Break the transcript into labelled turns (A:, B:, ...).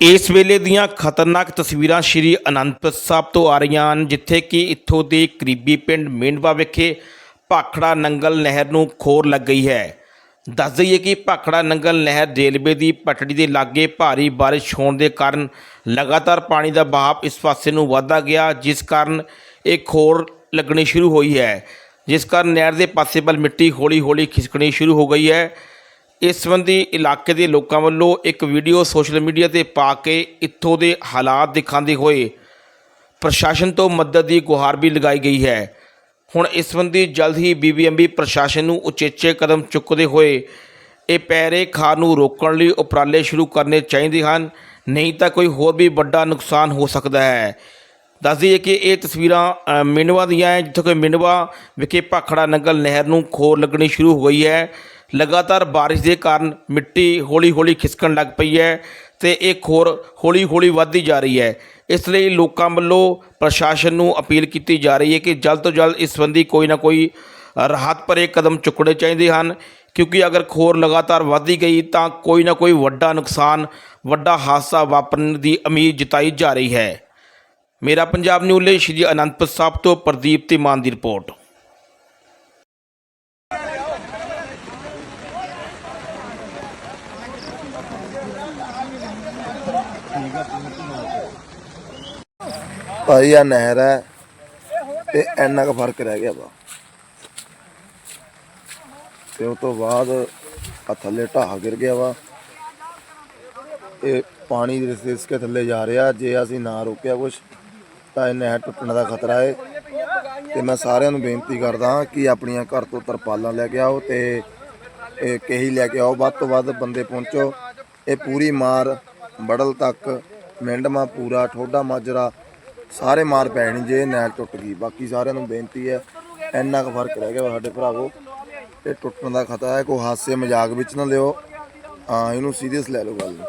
A: ਇਸ ਵੇਲੇ ਦੀਆਂ ਖਤਰਨਾਕ ਤਸਵੀਰਾਂ ਸ਼੍ਰੀ ਅਨੰਦਪੁਰ ਸਾਹਿਬ ਤੋਂ ਆ ਰਹੀਆਂ ਹਨ, ਜਿੱਥੇ ਕਿ ਇੱਥੋਂ ਦੇ ਕਰੀਬੀ ਪਿੰਡ ਮੇਂਡਵਾ ਵਿਖੇ ਭਾਖੜਾ ਨੰਗਲ ਨਹਿਰ ਨੂੰ ਖੋਰ ਲੱਗ ਗਈ ਹੈ। ਦੱਸ ਦਈਏ ਕਿ ਭਾਖੜਾ ਨੰਗਲ ਨਹਿਰ ਰੇਲਵੇ ਦੀ ਪਟੜੀ ਦੇ ਲਾਗੇ ਭਾਰੀ ਬਾਰਿਸ਼ ਹੋਣ ਦੇ ਕਾਰਨ ਲਗਾਤਾਰ ਪਾਣੀ ਦਾ ਵਹਾਅ ਇਸ ਪਾਸੇ ਨੂੰ ਵਧਦਾ ਗਿਆ, ਜਿਸ ਕਾਰਨ ਇਹ ਖੋਰ ਲੱਗਣੀ ਸ਼ੁਰੂ ਹੋਈ ਹੈ। ਜਿਸ ਕਾਰਨ ਨਹਿਰ ਦੇ ਪਾਸੇ ਵੱਲ ਮਿੱਟੀ ਹੌਲੀ-ਹੌਲੀ ਖਿਸਕਣੀ ਸ਼ੁਰੂ ਹੋ ਗਈ ਹੈ। ਇਸ ਸੰਬੰਧੀ ਇਲਾਕੇ ਦੇ ਲੋਕਾਂ ਵੱਲੋਂ ਇੱਕ ਵੀਡੀਓ ਸੋਸ਼ਲ ਮੀਡੀਆ ਤੇ ਪਾ ਕੇ ਇੱਥੋਂ ਦੇ ਹਾਲਾਤ ਦਿਖਾਉਂਦੇ ਹੋਏ ਪ੍ਰਸ਼ਾਸਨ ਤੋਂ ਮਦਦ ਦੀ ਗੁਹਾਰ ਵੀ ਲਗਾਈ ਗਈ ਹੈ। ਹੁਣ ਇਸ ਸੰਬੰਧੀ ਜਲਦ ਹੀ ਬੀਬੀਐਮਬੀ ਪ੍ਰਸ਼ਾਸਨ ਨੂੰ ਉਚੇਚੇ ਕਦਮ ਚੁੱਕਦੇ ਹੋਏ ਇਹ ਪੈਰੇ ਖਾਰ ਨੂੰ ਰੋਕਣ ਲਈ ਉਪਰਾਲੇ ਸ਼ੁਰੂ ਕਰਨੇ ਚਾਹੀਦੇ ਹਨ। ਨਹੀਂ ਤਾਂ ਕੋਈ ਹੋਰ ਵੀ ਵੱਡਾ ਨੁਕਸਾਨ ਹੋ ਸਕਦਾ ਹੈ। ਦੱਸ ਦਈਏ ਕਿ ਇਹ ਤਸਵੀਰਾਂ ਮਿੰਡਵਾ ਦੀਆਂ ਹੈ, ਜਿੱਥੇ ਕਿ ਮਿੰਡਵਾ ਵਿਖੇ ਭਾਖੜਾ ਨੰਗਲ ਨਹਿਰ ਨੂੰ ਖੋਰ ਲੱਗਣੀ ਸ਼ੁਰੂ ਹੋ ਗਈ ਹੈ। ਲਗਾਤਾਰ ਬਾਰਿਸ਼ ਦੇ ਕਾਰਨ ਮਿੱਟੀ ਹੌਲੀ-ਹੌਲੀ ਖਿਸਕਣ ਲੱਗ ਪਈ ਹੈ ਤੇ ਇਹ ਖੋਰ ਹੌਲੀ-ਹੌਲੀ ਵੱਧਦੀ ਜਾ ਰਹੀ ਹੈ। ਇਸ ਲਈ ਲੋਕਾਂ ਵੱਲੋਂ ਪ੍ਰਸ਼ਾਸਨ ਨੂੰ ਅਪੀਲ ਕੀਤੀ ਜਾ ਰਹੀ ਹੈ ਕਿ ਜਲਦ ਤੋਂ ਜਲਦ ਇਸ ਸੰਬੰਧੀ ਕੋਈ ਨਾ ਕੋਈ ਰਾਹਤ ਭਰੇ ਕਦਮ ਚੁੱਕਣੇ ਚਾਹੀਦੇ ਹਨ, ਕਿਉਂਕਿ ਅਗਰ ਖੋਰ ਲਗਾਤਾਰ ਵੱਧਦੀ ਗਈ ਤਾਂ ਕੋਈ ਨਾ ਕੋਈ ਵੱਡਾ ਨੁਕਸਾਨ, ਵੱਡਾ ਹਾਦਸਾ ਵਾਪਰਨ ਦੀ ਉਮੀਦ ਜਤਾਈ ਜਾ ਰਹੀ ਹੈ। ਮੇਰਾ ਪੰਜਾਬ ਨਿਊਜ਼ ਲਈ ਸ਼੍ਰੀ ਅਨੰਦਪੁਰ ਸਾਹਿਬ ਤੋਂ ਪ੍ਰਦੀਪ ਤੇ ਮਾਨ ਦੀ ਰਿਪੋਰਟ।
B: ਭਾਈ ਆ ਨਹਿਰ ਹੈ ਤੇ ਇੰਨਾ ਕੁ ਫ਼ਰਕ ਰਹਿ ਗਿਆ ਵਾ। ਤੇ ਉਸ ਤੋਂ ਬਾਅਦ ਆ ਥੱਲੇ ਢਾਹ ਗਿਰ ਗਿਆ ਵਾ। ਇਹ ਪਾਣੀ ਰਿਸ ਰਿਸ ਕੇ ਥੱਲੇ ਜਾ ਰਿਹਾ, ਜੇ ਅਸੀਂ ਨਾ ਰੋਕਿਆ ਕੁਛ ਤਾਂ ਇਹ ਨਹਿਰ ਟੁੱਟਣ ਦਾ ਖਤਰਾ ਹੈ ਤੇ ਮੈਂ ਸਾਰਿਆਂ ਨੂੰ ਬੇਨਤੀ ਕਰਦਾ ਹਾਂ ਕਿ ਆਪਣੀਆਂ ਘਰ ਤੋਂ ਤਰਪਾਲਾਂ ਲੈ ਕੇ ਆਓ ਤੇ ਇਹ ਕਹੀ ਲੈ ਕੇ ਆਓ, ਵੱਧ ਤੋਂ ਵੱਧ ਬੰਦੇ ਪਹੁੰਚੋ। ਇਹ ਪੂਰੀ ਮਾਰ ਬੜਲ ਤੱਕ, ਮਿੰਡਮਾ ਪੂਰਾ, ਠੋਡਾ ਮਾਜਰਾ, ਸਾਰੇ ਮਾਰ ਪੈਣੀ ਜੇ ਇਹ ਨਹਿਰ ਟੁੱਟ ਗਈ। ਬਾਕੀ ਸਾਰਿਆਂ ਨੂੰ ਬੇਨਤੀ ਹੈ, ਇੰਨਾ ਕੁ ਫ਼ਰਕ ਰਹਿ ਗਿਆ ਵਾ ਸਾਡੇ ਭਰਾਵੋ। ਇਹ ਟੁੱਟਣ ਦਾ ਖਤਰਾ ਹੈ, ਕੋਈ ਹਾਸੇ ਮਜ਼ਾਕ ਵਿੱਚ ਨਾ ਲਿਓ। ਹਾਂ, ਇਹਨੂੰ ਸੀਰੀਅਸ ਲੈ ਲਓ ਗੱਲ ਨੂੰ।